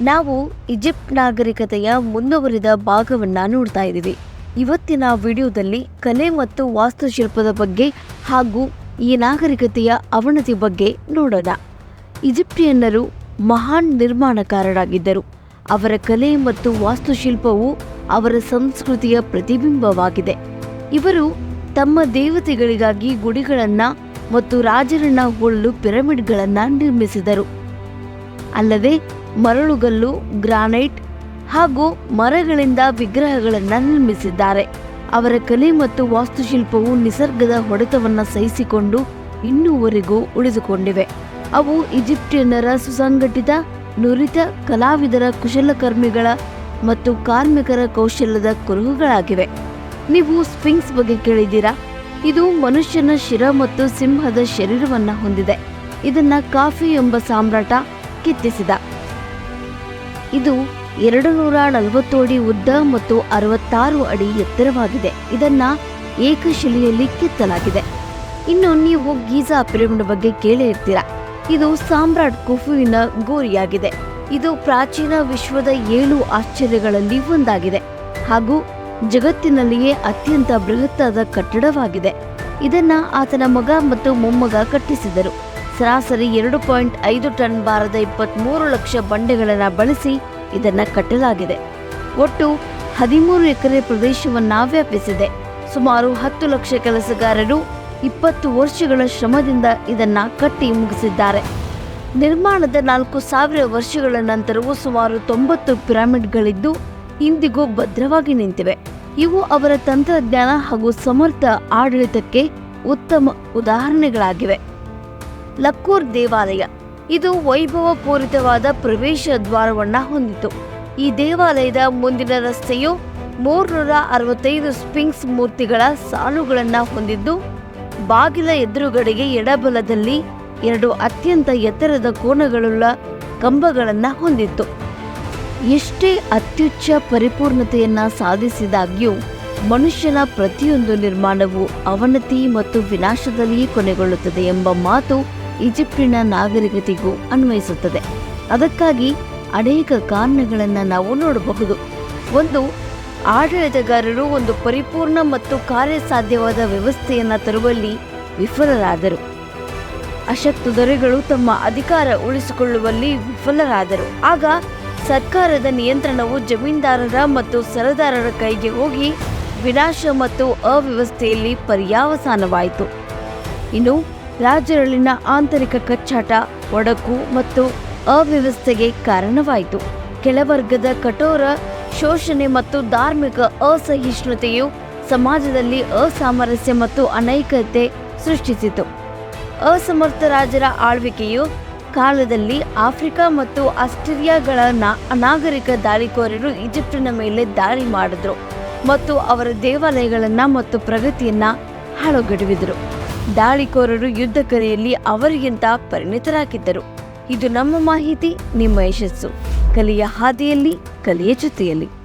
ನಾವು ಈಜಿಪ್ಟ್ ನಾಗರಿಕತೆಯ ಮುಂದುವರಿದ ಭಾಗವನ್ನು ನೋಡ್ತಾ ಇದ್ದೀವಿ. ಇವತ್ತಿನ ವಿಡಿಯೋದಲ್ಲಿ ಕಲೆ ಮತ್ತು ವಾಸ್ತುಶಿಲ್ಪದ ಬಗ್ಗೆ ಹಾಗೂ ಈ ನಾಗರಿಕತೆಯ ಅವನತಿ ಬಗ್ಗೆ ನೋಡೋಣ. ಈಜಿಪ್ಟಿಯನ್ನರು ಮಹಾನ್ ನಿರ್ಮಾಣಕಾರರಾಗಿದ್ದರು. ಅವರ ಕಲೆ ಮತ್ತು ವಾಸ್ತುಶಿಲ್ಪವು ಅವರ ಸಂಸ್ಕೃತಿಯ ಪ್ರತಿಬಿಂಬವಾಗಿದೆ. ಇವರು ತಮ್ಮ ದೇವತೆಗಳಿಗಾಗಿ ಗುಡಿಗಳನ್ನು ಮತ್ತು ರಾಜರನ್ನ ಹೋಳಲು ಪಿರಮಿಡ್ಗಳನ್ನು ನಿರ್ಮಿಸಿದರು. ಅಲ್ಲದೆ ಮರಳುಗಲ್ಲು, ಗ್ರಾನೈಟ್ ಹಾಗೂ ಮರಗಳಿಂದ ವಿಗ್ರಹಗಳನ್ನು ನಿರ್ಮಿಸಿದ್ದಾರೆ. ಅವರ ಕಲೆ ಮತ್ತು ವಾಸ್ತುಶಿಲ್ಪವು ನಿಸರ್ಗದ ಹೊಡೆತವನ್ನು ಸಹಿಸಿಕೊಂಡು ಇನ್ನೂವರೆಗೂ ಉಳಿದುಕೊಂಡಿವೆ. ಅವು ಈಜಿಪ್ಟಿಯನ್ನರ ಸುಸಂಘಟಿತ, ನುರಿತ ಕಲಾವಿದರ ಕುಶಲಕರ್ಮಿಗಳ ಮತ್ತು ಕಾರ್ಮಿಕರ ಕೌಶಲ್ಯದ ಕುರುಹುಗಳಾಗಿವೆ. ನೀವು ಸ್ಪಿಂಗ್ಸ್ ಬಗ್ಗೆ ಕೇಳಿದ್ದೀರಾ? ಇದು ಮನುಷ್ಯನ ಶಿರ ಮತ್ತು ಸಿಂಹದ ಶರೀರವನ್ನು ಹೊಂದಿದೆ. ಇದನ್ನ ಕಾಫಿ ಎಂಬ ಸಾಮ್ರಾಟ ಕೆತ್ತಿಸಿದ. ಇದು ಎರಡು ನೂರ ನಲವತ್ತು ಅಡಿ ಉದ್ದ ಮತ್ತು ಅರವತ್ತಾರು ಅಡಿ ಎತ್ತರವಾಗಿದೆ. ಇದನ್ನ ಏಕಶಿಲೆಯಲ್ಲಿ ಕೆತ್ತಲಾಗಿದೆ. ಇನ್ನು ನೀವು ಗೀಜಾ ಪಿರಮಿಡ್ ಬಗ್ಗೆ ಕೇಳೇ ಇರ್ತೀರಾ. ಇದು ಸಾಮ್ರಾಟ್ ಕುಫುವಿನ ಗೋರಿಯಾಗಿದೆ. ಇದು ಪ್ರಾಚೀನ ವಿಶ್ವದ ಏಳು ಆಶ್ಚರ್ಯಗಳಲ್ಲಿ ಒಂದಾಗಿದೆ. ಹಾಗೂ ಜಗತ್ತಿನಲ್ಲಿಯೇ ಅತ್ಯಂತ ಬೃಹತ್ತಾದ ಕಟ್ಟಡವಾಗಿದೆ. ಇದನ್ನ ಆತನ ಮಗ ಮತ್ತು ಮೊಮ್ಮಗ ಕಟ್ಟಿಸಿದರು. ಸರಾಸರಿ ಎರಡು ಪಾಯಿಂಟ್ ಐದು ಟನ್ ಭಾರದ ಇಪ್ಪತ್ಮೂರು ಲಕ್ಷ ಬಂಡೆಗಳನ್ನು ಬಳಸಿ ಇದನ್ನು ಕಟ್ಟಲಾಗಿದೆ. ಒಟ್ಟು ಹದಿಮೂರು ಎಕರೆ ಪ್ರದೇಶವನ್ನು ವ್ಯಾಪಿಸಿದೆ. ಸುಮಾರು ಹತ್ತು ಲಕ್ಷ ಕೆಲಸಗಾರರು ಇಪ್ಪತ್ತು ವರ್ಷಗಳ ಶ್ರಮದಿಂದ ಇದನ್ನು ಕಟ್ಟಿ ಮುಗಿಸಿದ್ದಾರೆ. ನಿರ್ಮಾಣದ ನಾಲ್ಕು ಸಾವಿರ ವರ್ಷಗಳ ನಂತರವೂ ಸುಮಾರು ತೊಂಬತ್ತು ಪಿರಾಮಿಡ್ಗಳಿದ್ದು ಇಂದಿಗೂ ಭದ್ರವಾಗಿ ನಿಂತಿವೆ. ಇವು ಅವರ ತಂತ್ರಜ್ಞಾನ ಹಾಗೂ ಸಮರ್ಥ ಆಡಳಿತಕ್ಕೆ ಉತ್ತಮ ಉದಾಹರಣೆಗಳಾಗಿವೆ. ಲಕ್ಕೂರ್ ದೇವಾಲಯ. ಇದು ವೈಭವಪೂರಿತವಾದ ಪ್ರವೇಶ ದ್ವಾರವನ್ನ ಹೊಂದಿತು ಈ ದೇವಾಲಯದ ಮುಂದಿನ ರಸ್ತೆಯು ಮೂರ್ನೂರ ಅರವತ್ತೈದು ಸ್ಪಿಂಗ್ಸ್ ಮೂರ್ತಿಗಳ ಸಾಲುಗಳನ್ನ ಹೊಂದಿದ್ದು, ಬಾಗಿಲ ಎದುರುಗಡೆಗೆ ಎಡಬಲದಲ್ಲಿ ಎರಡು ಅತ್ಯಂತ ಎತ್ತರದ ಕೋಣಗಳುಳ್ಳ ಕಂಬಗಳನ್ನ ಹೊಂದಿತ್ತು. ಎಷ್ಟೇ ಅತ್ಯುಚ್ಚ ಪರಿಪೂರ್ಣತೆಯನ್ನ ಸಾಧಿಸಿದಾಗ್ಯೂ, ಮನುಷ್ಯನ ಪ್ರತಿಯೊಂದು ನಿರ್ಮಾಣವು ಅವನತಿ ಮತ್ತು ವಿನಾಶದಲ್ಲಿಯೇ ಕೊನೆಗೊಳ್ಳುತ್ತದೆ ಎಂಬ ಮಾತು ಈಜಿಪ್ಟಿನ ನಾಗರಿಕತೆಗೂ ಅನ್ವಯಿಸುತ್ತದೆ. ಅದಕ್ಕಾಗಿ ಅನೇಕ ಕಾರಣಗಳನ್ನು ನಾವು ನೋಡಬಹುದು. ಒಂದು, ಆಡಳಿತಗಾರರು ಒಂದು ಪರಿಪೂರ್ಣ ಮತ್ತು ಕಾರ್ಯಸಾಧ್ಯವಾದ ವ್ಯವಸ್ಥೆಯನ್ನು ತರುವಲ್ಲಿ ವಿಫಲರಾದರು. ಅಶಕ್ತ ದೊರೆಗಳು ತಮ್ಮ ಅಧಿಕಾರ ಉಳಿಸಿಕೊಳ್ಳುವಲ್ಲಿ ವಿಫಲರಾದರು. ಆಗ ಸರ್ಕಾರದ ನಿಯಂತ್ರಣವು ಜಮೀನ್ದಾರರ ಮತ್ತು ಸರದಾರರ ಕೈಗೆ ಹೋಗಿ ವಿನಾಶ ಮತ್ತು ಅವ್ಯವಸ್ಥೆಯಲ್ಲಿ ಪರ್ಯಾವಸಾನವಾಯಿತು. ಇನ್ನು ರಾಜರಲ್ಲಿನ ಆಂತರಿಕ ಕಚ್ಚಾಟ, ಒಡಕು ಮತ್ತು ಅವ್ಯವಸ್ಥೆಗೆ ಕಾರಣವಾಯಿತು. ಕೆಳವರ್ಗದ ಕಠೋರ ಶೋಷಣೆ ಮತ್ತು ಧಾರ್ಮಿಕ ಅಸಹಿಷ್ಣುತೆಯು ಸಮಾಜದಲ್ಲಿ ಅಸಾಮರಸ್ಯ ಮತ್ತು ಅನೈಕತೆ ಸೃಷ್ಟಿಸಿತು. ಅಸಮರ್ಥ ರಾಜರ ಆಳ್ವಿಕೆಯು ಕಾಲದಲ್ಲಿ ಆಫ್ರಿಕಾ ಮತ್ತು ಆಸ್ಟ್ರೇಲಿಯಾಗಳ ಅನಾಗರಿಕ ದಾಳಿಕೋರರು ಈಜಿಪ್ಟಿನ ಮೇಲೆ ದಾಳಿ ಮಾಡಿದ್ರು ಮತ್ತು ಅವರ ದೇವಾಲಯಗಳನ್ನು ಮತ್ತು ಪ್ರಗತಿಯನ್ನು ಹಾಳುಗಡುವಿದರು. ದಾಳಿಕೋರರು ಯುದ್ಧ ಕಲೆಯಲ್ಲಿ ಅವರಿಗಿಂತ ಪರಿಣಿತರಾಗಿದ್ದರು. ಇದು ನಮ್ಮ ಮಾಹಿತಿ ನಿಮ್ಮ ಯಶಸ್ಸು. ಕಲೆಯ ಹಾದಿಯಲ್ಲಿ ಕಲೆಯ ಜೊತೆಯಲ್ಲಿ.